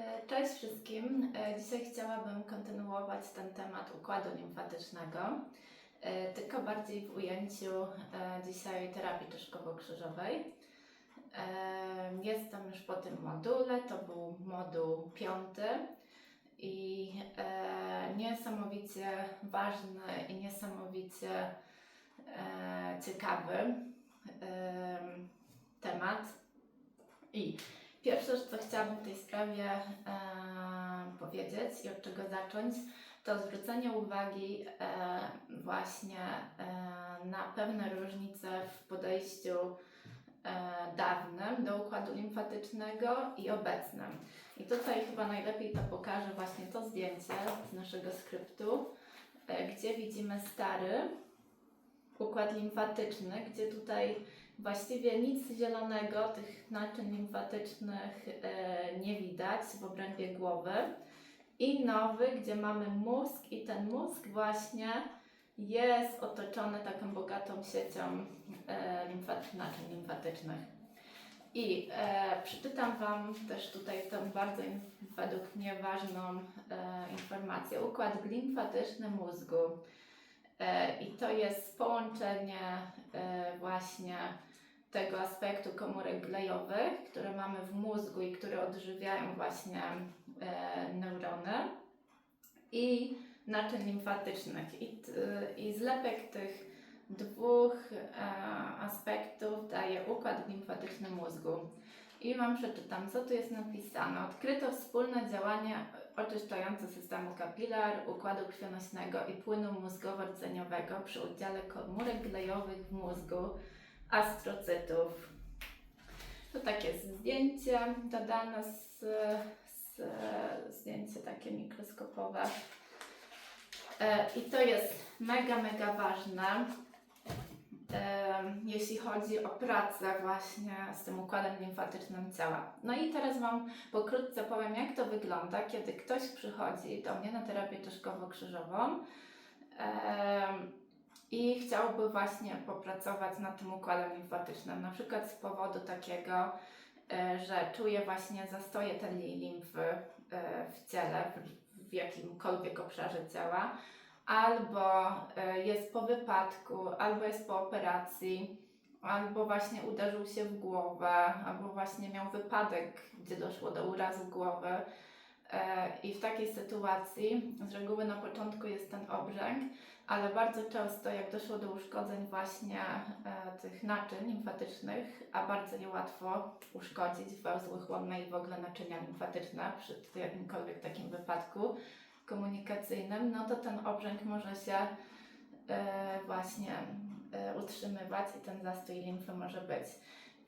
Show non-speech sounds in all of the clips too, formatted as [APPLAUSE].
E, Cześć wszystkim. E, Dzisiaj chciałabym kontynuować ten temat układu limfatycznego, e, tylko bardziej w ujęciu dzisiaj terapii czeszkowo-krzyżowej. E, Jestem już po tym module, to był moduł piąty i niesamowicie ważny i niesamowicie ciekawy temat. I Pierwsze, co chciałabym w tej sprawie e, powiedzieć i od czego zacząć, to zwrócenie uwagi e, właśnie e, na pewne różnice w podejściu e, dawnym do układu limfatycznego i obecnym. I tutaj chyba najlepiej to pokaże właśnie to zdjęcie z naszego skryptu, e, gdzie widzimy stary układ limfatyczny, gdzie tutaj Właściwie nic zielonego, tych naczyń limfatycznych e, nie widać w obrębie głowy. I nowy, gdzie mamy mózg, i ten mózg właśnie jest otoczony taką bogatą siecią e, naczyń limfatycznych. I e, przeczytam Wam też tutaj tą bardzo według mnie ważną e, informację. Układ limfatyczny mózgu. E, I to jest połączenie e, właśnie tego aspektu komórek glejowych, które mamy w mózgu i które odżywiają właśnie e, neurony i naczyń limfatycznych. I, I zlepek tych dwóch aspektów daje układ limfatyczny mózgu. I Wam przeczytam, co tu jest napisane. Odkryto wspólne działanie oczyszczające systemu kapilar, układu krwionośnego i płynu mózgowo-rdzeniowego przy udziale komórek glejowych w mózgu, astrocytów. To takie zdjęcie dodane z, z zdjęcie takie mikroskopowe. E, I to jest mega, mega ważne, jeśli chodzi o pracę właśnie z tym układem limfatycznym ciała. No i teraz Wam pokrótce powiem, jak to wygląda, kiedy ktoś przychodzi do mnie na terapię czeszkowo-krzyżową em, i chciałby właśnie popracować nad tym układem limfatycznym, na przykład z powodu takiego, e, że czuje właśnie zastoje tej limfy e, w ciele, w jakimkolwiek obszarze ciała, albo e, jest po wypadku, albo jest po operacji, albo właśnie uderzył się w głowę, albo właśnie miał wypadek, gdzie doszło do urazu głowy. E, I w takiej sytuacji z reguły na początku jest ten obrzęk, ale bardzo często jak doszło do uszkodzeń właśnie e, tych naczyń limfatycznych, a bardzo je łatwo uszkodzić węzły chłonne i w ogóle naczynia limfatyczne przy jakimkolwiek takim wypadku komunikacyjnym, no to ten obrzęk może się e, właśnie e, utrzymywać i ten zastój limfy może być.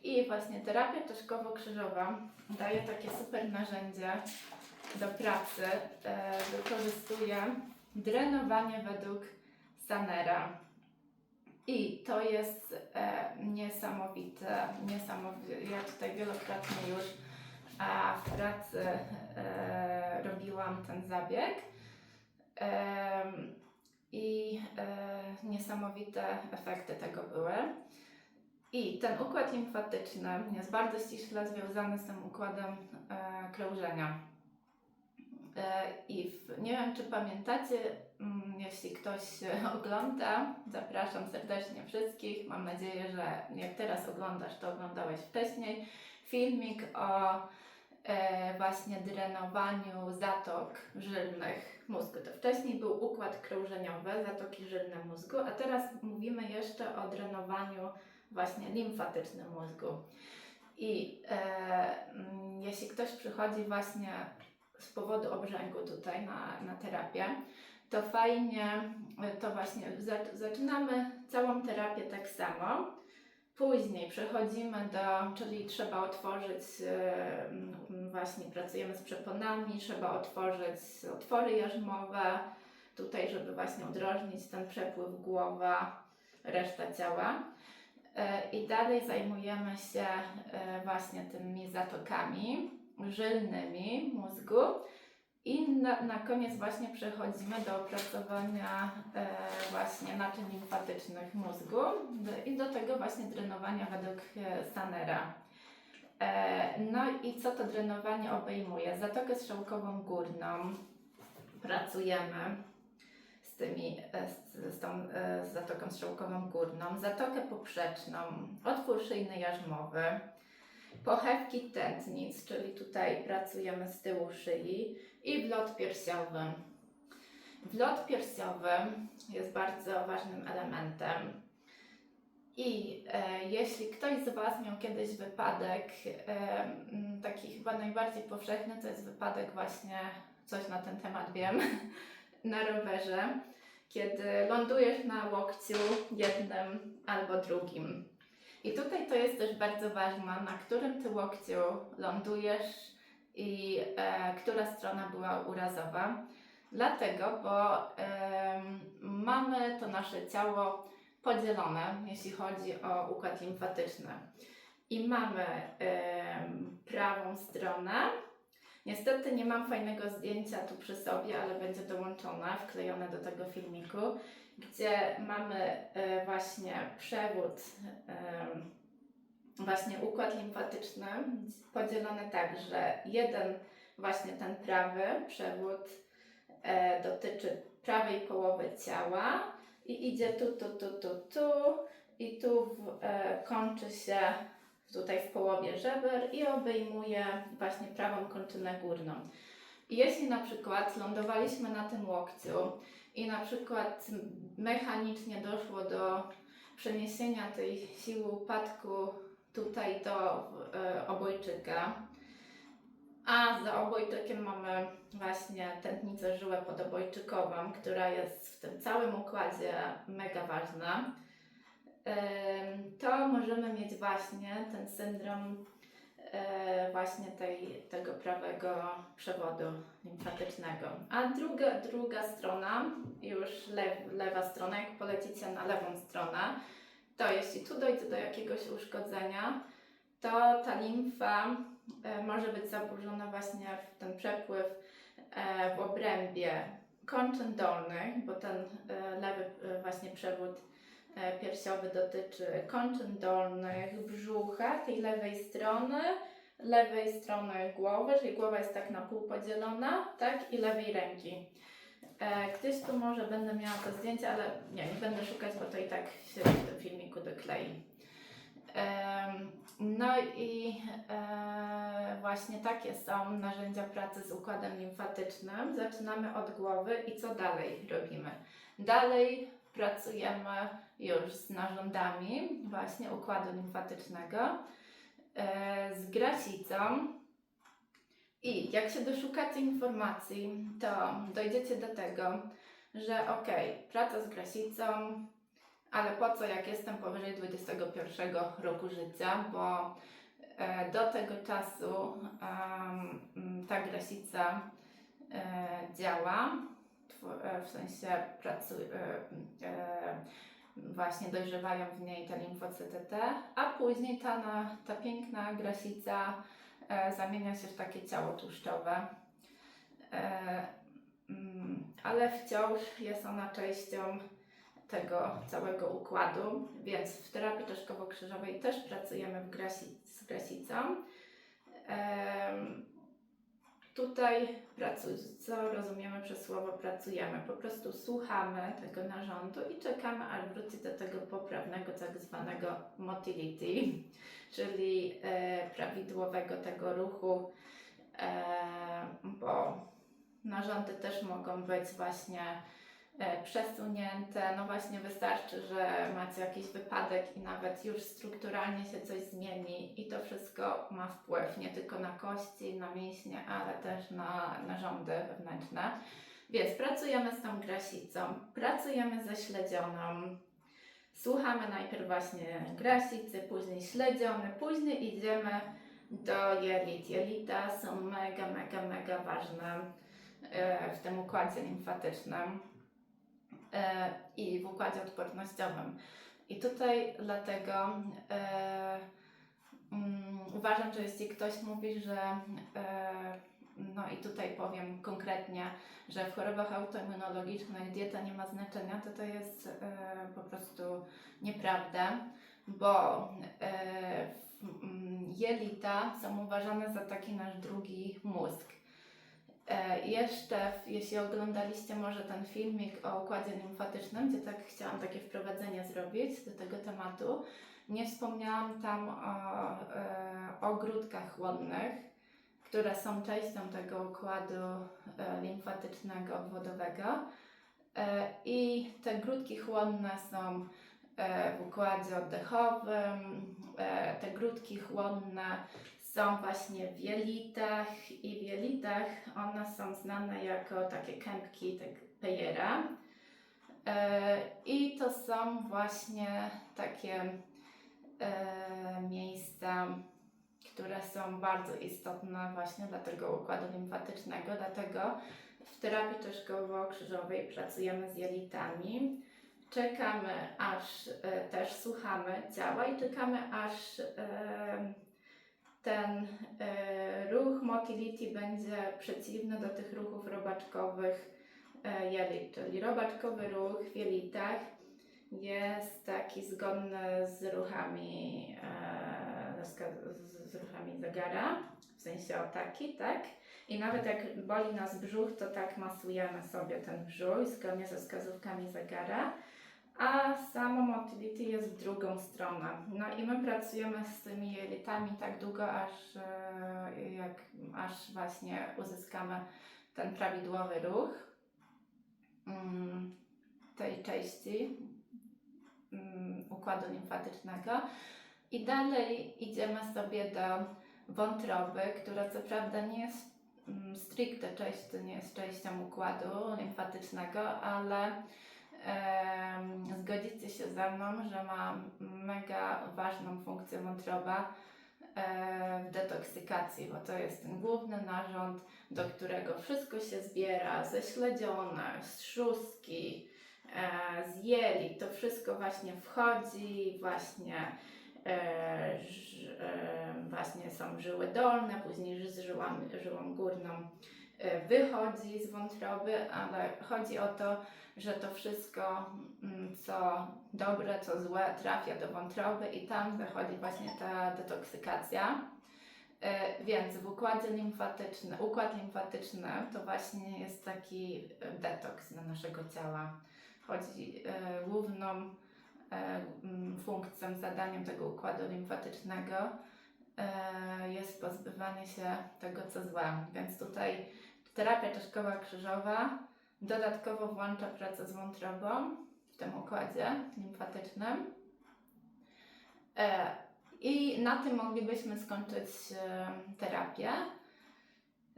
I właśnie terapia czeszkowo-krzyżowa daje takie super narzędzie do pracy. E, wykorzystuje drenowanie według Sanera. I to jest niesamowite, niesamowite. Ja tutaj wielokrotnie już w pracy robiłam ten zabieg. I e, niesamowite efekty tego były. I ten układ limfatyczny jest bardzo ściśle związany z tym układem e, krążenia. E, I w, nie wiem, czy pamiętacie, mm, jeśli ktoś [LAUGHS] ogląda, zapraszam serdecznie wszystkich. Mam nadzieję, że jak teraz oglądasz, to oglądałeś wcześniej filmik o właśnie drenowaniu zatok żylnych mózgu. To wcześniej był układ krążeniowy, zatoki żylne mózgu, a teraz mówimy jeszcze o drenowaniu właśnie limfatycznym mózgu. I e, mm, jeśli ktoś przychodzi właśnie z powodu obrzęku tutaj na, na terapię, to fajnie, e, to właśnie za- zaczynamy całą terapię tak samo. Później przechodzimy do, czyli trzeba otworzyć, e, właśnie pracujemy z przeponami, trzeba otworzyć otwory jarzmowe, tutaj, żeby właśnie udrożnić ten przepływ głowa, reszta ciała. E, I dalej zajmujemy się e, właśnie tymi zatokami żylnymi mózgu. I na, na koniec właśnie przechodzimy do opracowania e, właśnie naczyń limfatycznych mózgu do, i do tego właśnie drenowania według e, Sanera. E, No i co to drenowanie obejmuje? Zatokę strzałkową górną pracujemy z, tymi, e, z, z tą e, z zatoką strzałkową górną, zatokę poprzeczną, otwór szyjny jarzmowy, pochewki tętnic, czyli tutaj pracujemy z tyłu szyi i wlot piersiowy. Wlot piersiowy jest bardzo ważnym elementem. I e, jeśli ktoś z Was miał kiedyś wypadek, e, taki chyba najbardziej powszechny, to jest wypadek właśnie, coś na ten temat wiem, [LAUGHS] na rowerze, kiedy lądujesz na łokciu jednym albo drugim. I tutaj to jest też bardzo ważne, na którym Ty łokciu lądujesz i e, która strona była urazowa. Dlatego, bo em, mamy to nasze ciało podzielone, jeśli chodzi o układ limfatyczny. I mamy em, prawą stronę. Niestety nie mam fajnego zdjęcia tu przy sobie, ale będzie dołączone, wklejone do tego filmiku, gdzie mamy e, właśnie przewód, właśnie układ limfatyczny podzielony tak, że jeden właśnie ten prawy przewód e, dotyczy prawej połowy ciała i idzie tu, tu, tu, tu, tu i tu w, e, kończy się tutaj w połowie żeber i obejmuje właśnie prawą kończynę górną. I jeśli na przykład lądowaliśmy na tym łokciu i na przykład mechanicznie doszło do przeniesienia tej siły upadku tutaj do e, obojczyka, a za obojczykiem mamy właśnie tętnicę żyłę podobojczykową, która jest w tym całym układzie mega ważna. To możemy mieć właśnie ten syndrom właśnie tej, tego prawego przewodu limfatycznego. A druga, druga strona, już lew, lewa strona, jak polecicie na lewą stronę, to jeśli tu dojdzie do jakiegoś uszkodzenia, to ta limfa e, może być zaburzona właśnie w ten przepływ e, w obrębie kończyn dolnych, bo ten e, lewy e, właśnie przewód e, piersiowy dotyczy kończyn dolnych, brzucha, tej lewej strony, lewej strony głowy, czyli głowa jest tak na pół podzielona, tak, i lewej ręki. E, Gdzieś tu może będę miała to zdjęcie, ale nie, nie będę szukać, bo to i tak się w tym filmiku doklei. No i e, właśnie takie są narzędzia pracy z układem limfatycznym. Zaczynamy od głowy i co dalej robimy? Dalej pracujemy już z narządami właśnie układu limfatycznego, e, z grasicą. I jak się doszukacie informacji, to dojdziecie do tego, że ok, praca z grasicą, ale po co jak jestem powyżej 21 roku życia, bo e, do tego czasu em, m, ta grasica e, działa, w sensie pracuje, właśnie dojrzewają w niej te limfocyty T, a później ta, na, ta piękna grasica e, zamienia się w takie ciało tłuszczowe. E, mm, ale wciąż jest ona częścią tego całego układu, więc w terapii czaszkowo-krzyżowej też pracujemy w grasi- z grasicą. Em, tutaj pracuj, co rozumiemy przez słowo pracujemy? Po prostu słuchamy tego narządu i czekamy, aż wróci do tego poprawnego tak zwanego motility, czyli e, prawidłowego tego ruchu, e, bo narządy też mogą być właśnie przesunięte. No właśnie wystarczy, że macie jakiś wypadek i nawet już strukturalnie się coś zmieni i to wszystko ma wpływ nie tylko na kości, na mięśnie, ale też na narządy wewnętrzne. Więc pracujemy z tą grasicą, pracujemy ze śledzioną. Słuchamy najpierw właśnie grasicy, później śledziony, później idziemy do jelit. Jelita są mega, mega, mega ważne e, w tym układzie limfatycznym e, i w układzie odpornościowym. I tutaj dlatego e, mm, uważam, że jeśli ktoś mówi, że e, no i tutaj powiem konkretnie, że w chorobach autoimmunologicznych dieta nie ma znaczenia, to to jest e, po prostu nieprawda, bo e, mm, jelita są uważane za taki nasz drugi mózg. E, jeszcze, jeśli oglądaliście może ten filmik o układzie limfatycznym, gdzie tak chciałam takie wprowadzenie zrobić do tego tematu, nie wspomniałam tam o, e, o grudkach chłonnych, które są częścią tego układu e, limfatycznego obwodowego. I te grudki chłonne są w układzie oddechowym. Te grudki chłonne są właśnie w jelitach i w jelitach one są znane jako takie kępki tak, Peyera. E, I to są właśnie takie e, miejsca, które są bardzo istotne właśnie dla tego układu limfatycznego, dlatego w terapii czeszkowo-krzyżowej pracujemy z jelitami. Czekamy aż e, też słuchamy ciała i czekamy aż ten e, ruch motility będzie przeciwny do tych ruchów robaczkowych e, jelit, czyli robaczkowy ruch w jelitach jest taki zgodny z ruchami, e, z, ruchami zegara, w sensie o taki, tak? I nawet jak boli nas brzuch, to tak masujemy sobie ten brzuch zgodnie ze wskazówkami zegara. A samo motility jest w drugą stronę. No i my pracujemy z tymi jelitami tak długo, aż, e, jak, aż właśnie uzyskamy ten prawidłowy ruch mm, tej części mm, układu limfatycznego. I dalej idziemy sobie do wątroby, która co prawda nie jest mm, stricte częścią, nie jest częścią układu limfatycznego, ale zgodzicie się ze mną, że ma mega ważną funkcję wątroba e, w detoksykacji, bo to jest ten główny narząd, do którego wszystko się zbiera, ze śledzione, z trzustki, e, z jeli, to wszystko właśnie wchodzi, właśnie, e, właśnie są żyły dolne, później z żyłami, żyłą górną wychodzi z wątroby, ale chodzi o to, że to wszystko, mm, co dobre, co złe, trafia do wątroby i tam zachodzi właśnie ta detoksykacja. E, Więc w układzie limfatycznym, układ limfatyczny to właśnie jest taki e, detoks dla naszego ciała. Chodzi e, główną e, m, funkcją, zadaniem tego układu limfatycznego e, jest pozbywanie się tego, co złe. Więc tutaj terapia czeszkowa krzyżowa dodatkowo włącza pracę z wątrobą w tym układzie limfatycznym. E, I na tym moglibyśmy skończyć e, terapię.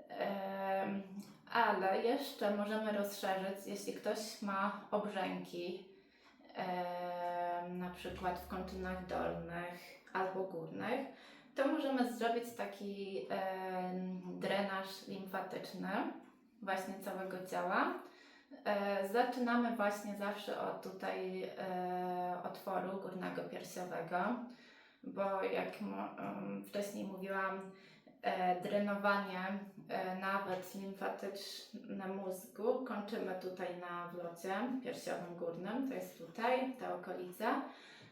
Em, ale jeszcze możemy rozszerzyć, jeśli ktoś ma obrzęki, na przykład w kończynach dolnych albo górnych, to możemy zrobić taki em, drenaż limfatyczny właśnie całego ciała. E, zaczynamy właśnie zawsze od tutaj e, otworu górnego piersiowego, bo jak wcześniej mówiłam, e, drenowanie e, nawet limfatyczne mózgu kończymy tutaj na wlocie piersiowym górnym, to jest tutaj, ta okolica.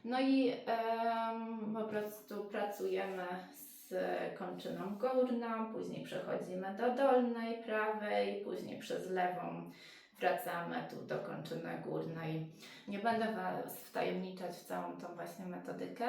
No i em, po prostu pracujemy z kończyną górną, później przechodzimy do dolnej, prawej, później przez lewą wracamy tu do kończyny górnej. Nie będę Was wtajemniczać w całą tą właśnie metodykę,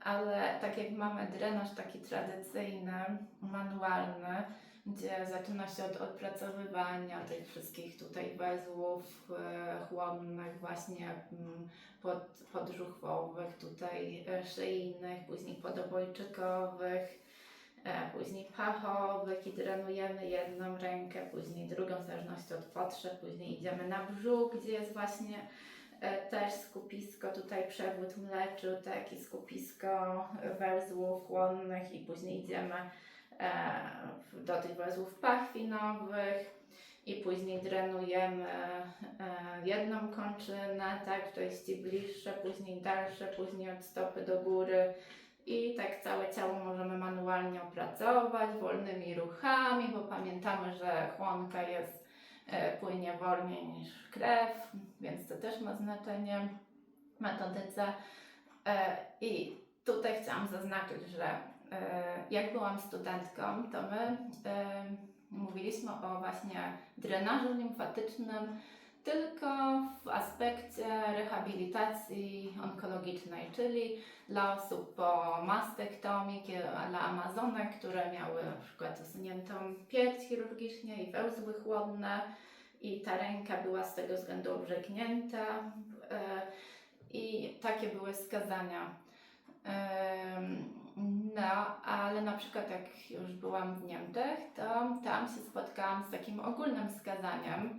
ale tak jak mamy drenaż taki tradycyjny, manualny, gdzie zaczyna się od odpracowywania tych wszystkich tutaj węzłów e, chłonnych, właśnie mm, pod, podżuchwowych, tutaj e, szyjnych, później podobojczykowych, e, później pachowych i drenujemy jedną rękę, później drugą w zależności od potrzeb, później idziemy na brzuch, gdzie jest właśnie też skupisko, tutaj przewód mleczu, takie skupisko węzłów chłonnych i później idziemy do tych węzłów pachwinowych i później drenujemy e, jedną kończynę, tak, w części bliższe, później dalsze, później od stopy do góry i tak całe ciało możemy manualnie opracować wolnymi ruchami, bo pamiętamy, że chłonka jest, e, płynie wolniej niż krew, więc to też ma znaczenie w metodyce. E, I tutaj chciałam zaznaczyć, że e, jak byłam studentką, to my e, mówiliśmy o właśnie drenażu limfatycznym tylko w aspekcie rehabilitacji onkologicznej, czyli dla osób po mastektomii, dla amazonek, które miały na przykład usuniętą pierś chirurgicznie i wełzły chłodne i ta ręka była z tego względu obrzeknięta e, i takie były skazania. No, ale na przykład jak już byłam w Niemczech, to tam się spotkałam z takim ogólnym skazaniem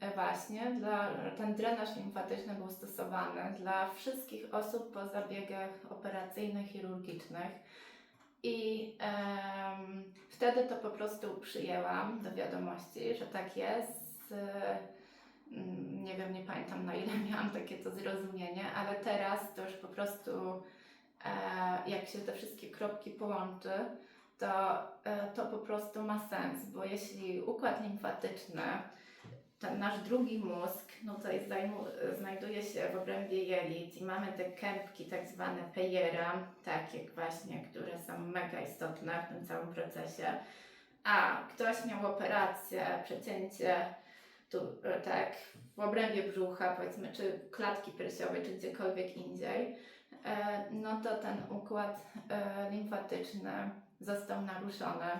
e, właśnie, dla, ten drenaż limfatyczny był stosowany dla wszystkich osób po zabiegach operacyjnych, chirurgicznych i em, wtedy to po prostu przyjęłam do wiadomości, że tak jest. Mm, Nie wiem, nie pamiętam na ile miałam takie to zrozumienie, ale teraz to już po prostu jak się te wszystkie kropki połączy, to, e, to po prostu ma sens, bo jeśli układ limfatyczny, ten nasz drugi mózg, no tutaj znajduje się w obrębie jelit i mamy te kępki tak zwane pejera, takie właśnie, które są mega istotne w tym całym procesie, a ktoś miał operację, przecięcie tu, e, tak, w obrębie brzucha, powiedzmy, czy klatki piersiowej, czy gdziekolwiek indziej, e, no to ten układ e, limfatyczny został naruszony.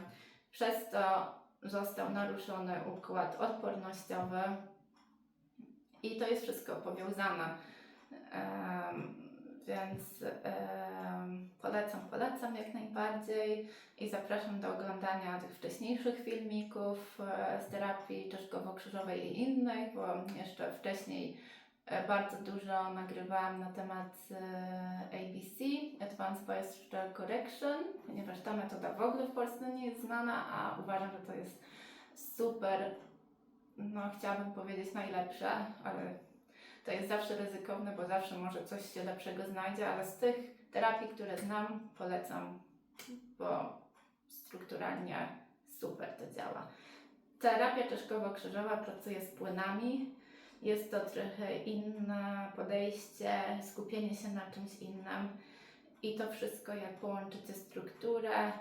Przez to został naruszony układ odpornościowy i to jest wszystko powiązane. Em, więc polecam, polecam jak najbardziej i zapraszam do oglądania tych wcześniejszych filmików e, z terapii czaszkowo-krzyżowej i innych, bo jeszcze wcześniej e, bardzo dużo nagrywałam na temat e, ABC, Advanced Biostructural Correction, ponieważ ta metoda w ogóle w Polsce nie jest znana, a uważam, że to jest super, no chciałabym powiedzieć najlepsza, ale to jest zawsze ryzykowne, bo zawsze może coś się lepszego znajdzie, ale z tych terapii, które znam, polecam, bo strukturalnie super to działa. Terapia czeszkowo-krzyżowa pracuje z płynami. Jest to trochę inne podejście, skupienie się na czymś innym i to wszystko, jak połączycie strukturę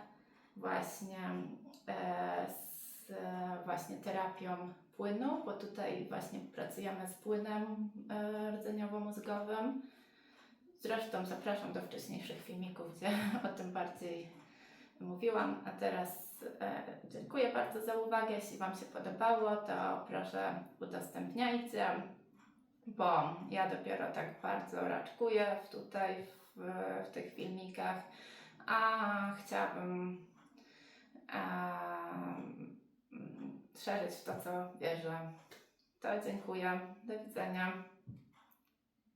właśnie e, z e, właśnie terapią płynu, bo tutaj właśnie pracujemy z płynem e, rdzeniowo-mózgowym. Zresztą zapraszam do wcześniejszych filmików, gdzie [LAUGHS] o tym bardziej mówiłam. A teraz dziękuję bardzo za uwagę. Jeśli Wam się podobało, to proszę udostępniajcie, bo ja dopiero tak bardzo raczkuję tutaj w, w tych filmikach, a chciałabym em, szerzyć w to, co wierzę. To dziękuję. Do widzenia.